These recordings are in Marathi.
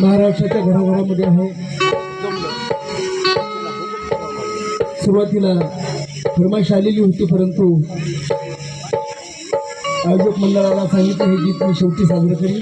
महाराष्ट्राच्या घराघरामध्ये आहे. सुरुवातीला फरमाईश आलेली होती परंतु आयोजक मंडळाला सांगितलं हे गीत मी शेवटी साजरं करीन.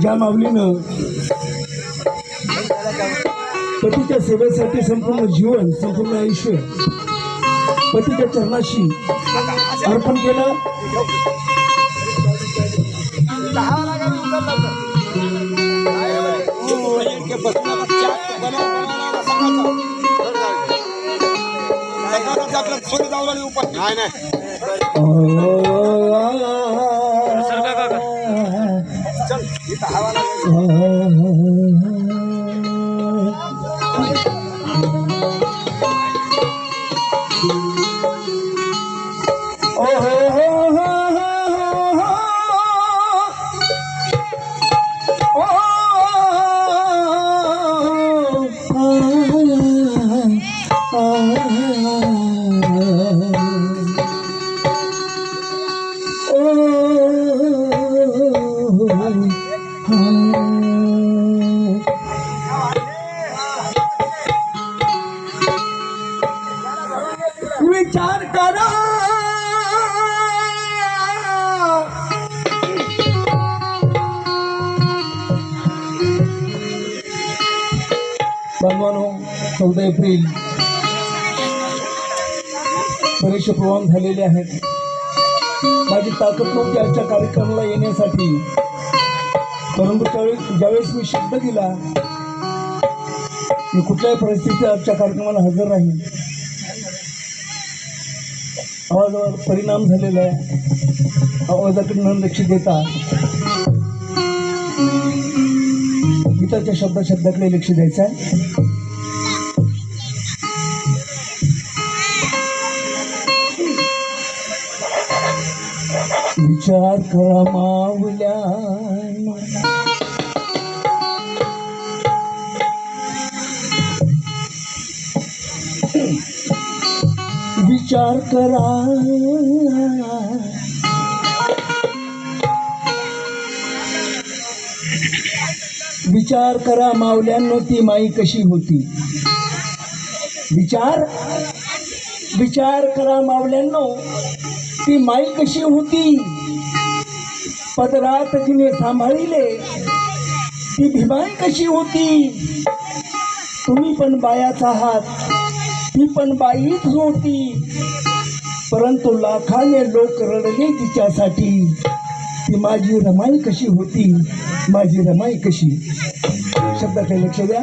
ज्या माऊलीनं पतीच्या सेवेसाठी संपूर्ण जीवन संपूर्ण आयुष्य पतीच्या चरणाशी अर्पण केलं. नाही एप्रिल परीक्षा प्रवान झालेले आहेत. माझी ताकद नव्हती आजच्या कार्यक्रमाला येण्यासाठी. परंतु त्यावेळेस ज्यावेळेस मी शब्द दिला मी कुठल्याही परिस्थितीत आजच्या कार्यक्रमाला हजर राहील आवाजावर परिणाम झालेला आहे. आवाजाकडे न लक्ष देता. गीताच्या शब्दा शब्दाकडे लक्ष द्यायचं आहे. विचार करा मावल्या विचार करा. विचार करा मावल्यांनो ती माई कशी होती. विचार? विचार करा मावल्यांनो ती माई कशी होती? पदरात तिने सांभाळिले. ती भीमाई कशी होती? तुम्ही पण बायाच आहात. ती पण बाईच होती. परंतु लाखाने लोक रडले तिच्यासाठी. ती माझी रमाई कशी होती? माझी रमाई कशी? शब्दाकडे लक्ष द्या.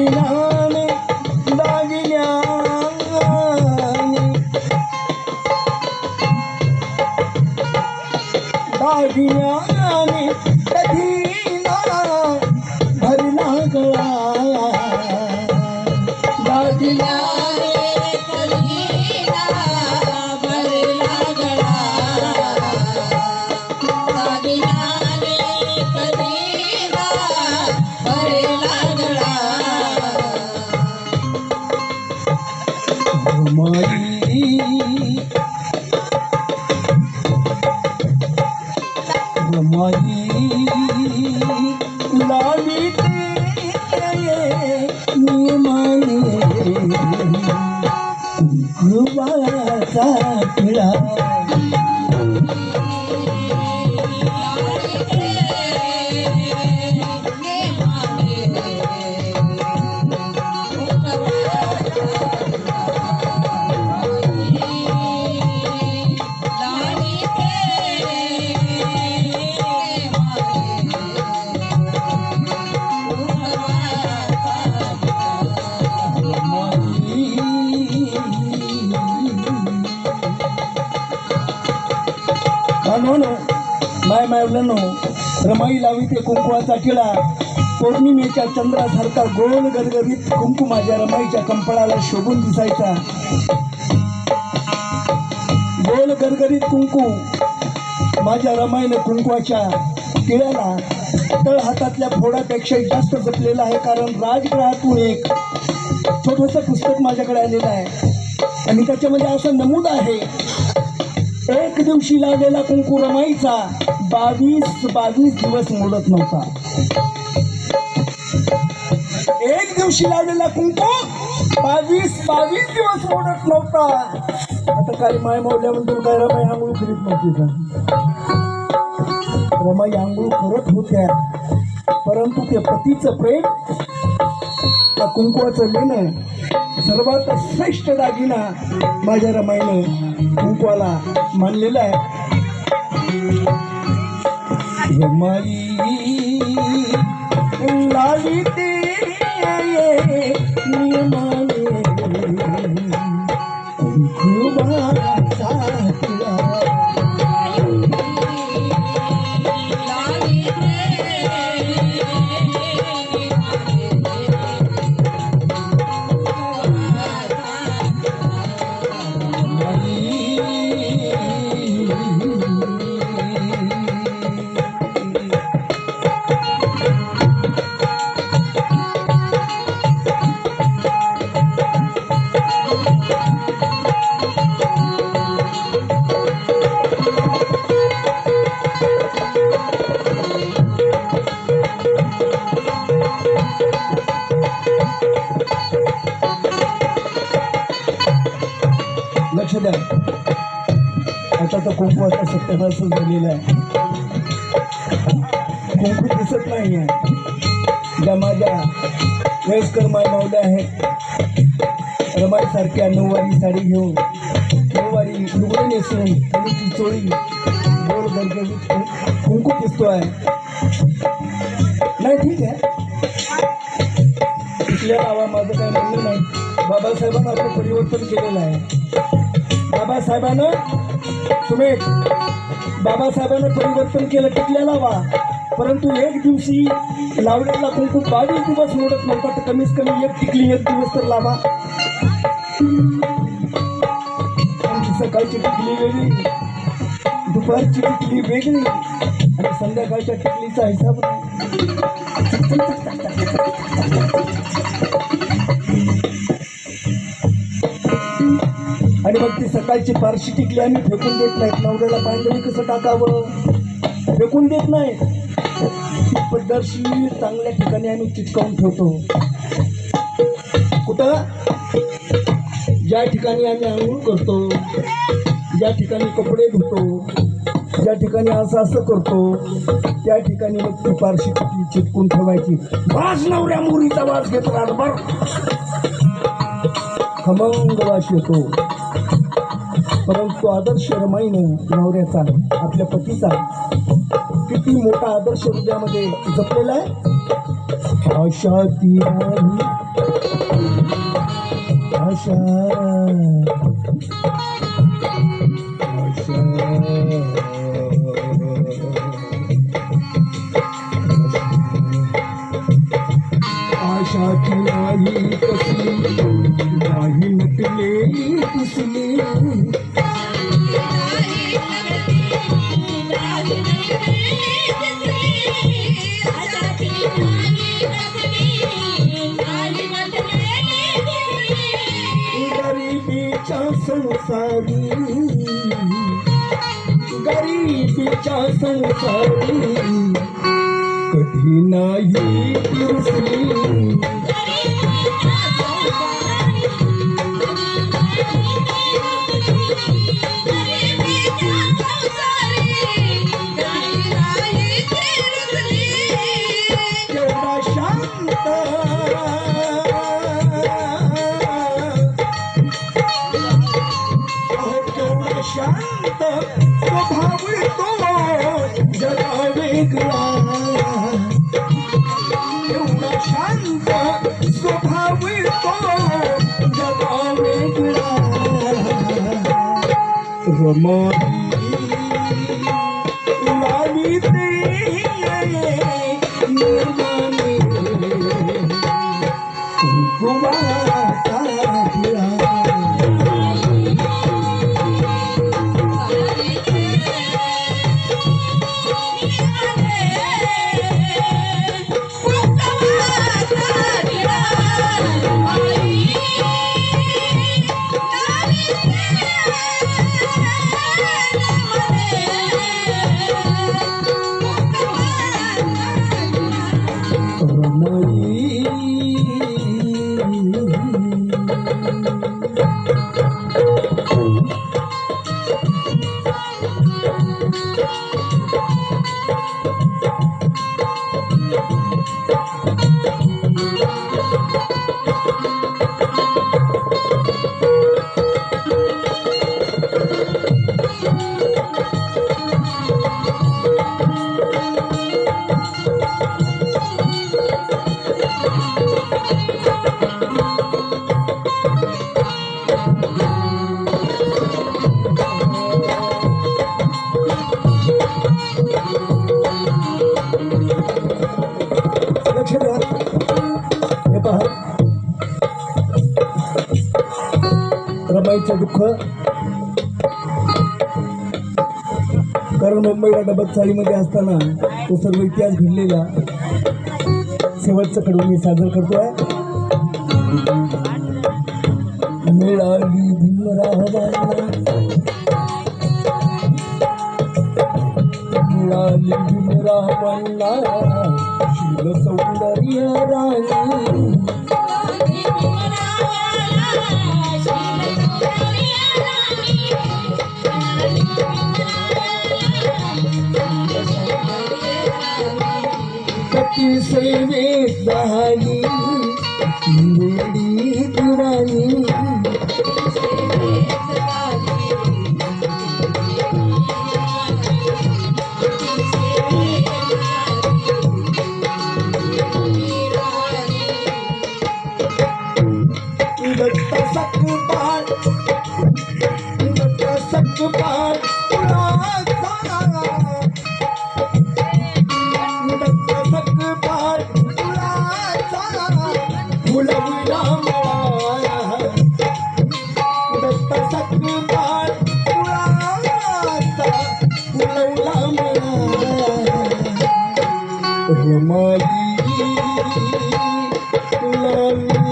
Love. बसा मायवल्यानो रमाई लावी ते कुंकुवाचा टिळा पौर्णिमेच्या चंद्रासारखा गोल गदगदीत कुंकू माझ्या रमाईच्या कंपळाला शोभून दिसायचा. गोल गदगदीत कुंकू. माझ्या रमाईने कुंकवाच्या टिळ्याला तळ हातातल्या फोडापेक्षा जास्त जपलेला आहे कारण राजग्रहातून एक छोटंसं पुस्तक माझ्याकडे आलेलं आहे. आणि त्याच्यामध्ये असं नमूद आहे. एक दिवशी लागलेला कुंकू रमाईचा. बावीस बावीस दिवस मोडत नव्हता. एक दिवशी लावलेला कुंकू बावीस बावीस दिवस मोडत नव्हता. आता काय माय मोडल्याबद्दल काय रमाई आंघोळ करीत नव्हती का? रमाई आंघोळ करत होत्या. परंतु ते पतीचं प्रेम त्या कुंकुवाचं लेणं सर्वात श्रेष्ठ दागिना माझ्या रमाईनं कुंकवाला मानलेला आहे. रमाई लावी आता तर खूप मोठा सत्यानाश झालेला आहे. कुंकू दिसत नाही आहे ज्या माझ्या वयस्कर मायमावल्या आहेत. रमाईसारख्या नऊवारी साडी घेऊन नऊवारी लुगडे नेसून आणि चोळी गोल गरगरीत कुंकू दिसतो आहे नाही ठीक आहे. इथल्या बाबा माझं काय म्हणलं नाही. बाबासाहेबांना आपलं परिवर्तन केलेलं आहे. बाबासाहेबांना तुम्ही बाबासाहेबांना परिवर्तन केलं टिकल्या लावा. परंतु एक दिवशी लावण्याला कुंकू बावीस दिवस मोडत नव्हता तर कमीत कमी एक टिकली एक दिवस तर लावा. आमची सकाळची टिकली वेगळी दुपारची टिकली वेगळी आणि संध्याकाळच्या टिकलीचा हिसाब बघ ती सकाळची फारशी टिकली आम्ही फेकून देत नाहीत. नवऱ्याला पांढरी कसं टाकावं. फेकून देत नाही ती पद्धतशी चांगल्या ठिकाणी आम्ही चिटकावून ठेवतो. कुठं? ज्या ठिकाणी आम्ही आंघोळ करतो ज्या ठिकाणी कपडे धुतो ज्या ठिकाणी असं असं करतो त्या ठिकाणी मग ती फारशी टिकली चिटकून ठेवायची. वास नवऱ्या मुरीचा वास घेतो रातभर. खमंग वास येतो. परंतु आदर्श रमाईनं नवऱ्याचा आपल्या पतीचा किती मोठा आदर्श हृदयामध्ये जपलेला आहे? आशा ती आशा. संसारी. गरीबीच्या संसारी. कधी नाही रुसली एवढा शांत स्वभाव तो जगा वेगळा रमाई मुंबईचं दुःख कारण मुंबईला डबक चाळीमध्ये असताना तो सर्व इतिहास घडलेला शेवटचं कडून मी सादर करतोय. मिळाली भीमरावांना मिळाली भीमरावांना शिव सौंदर्य राणी. செய்வேன் தாயி திருவாணி रमाई कुंकवा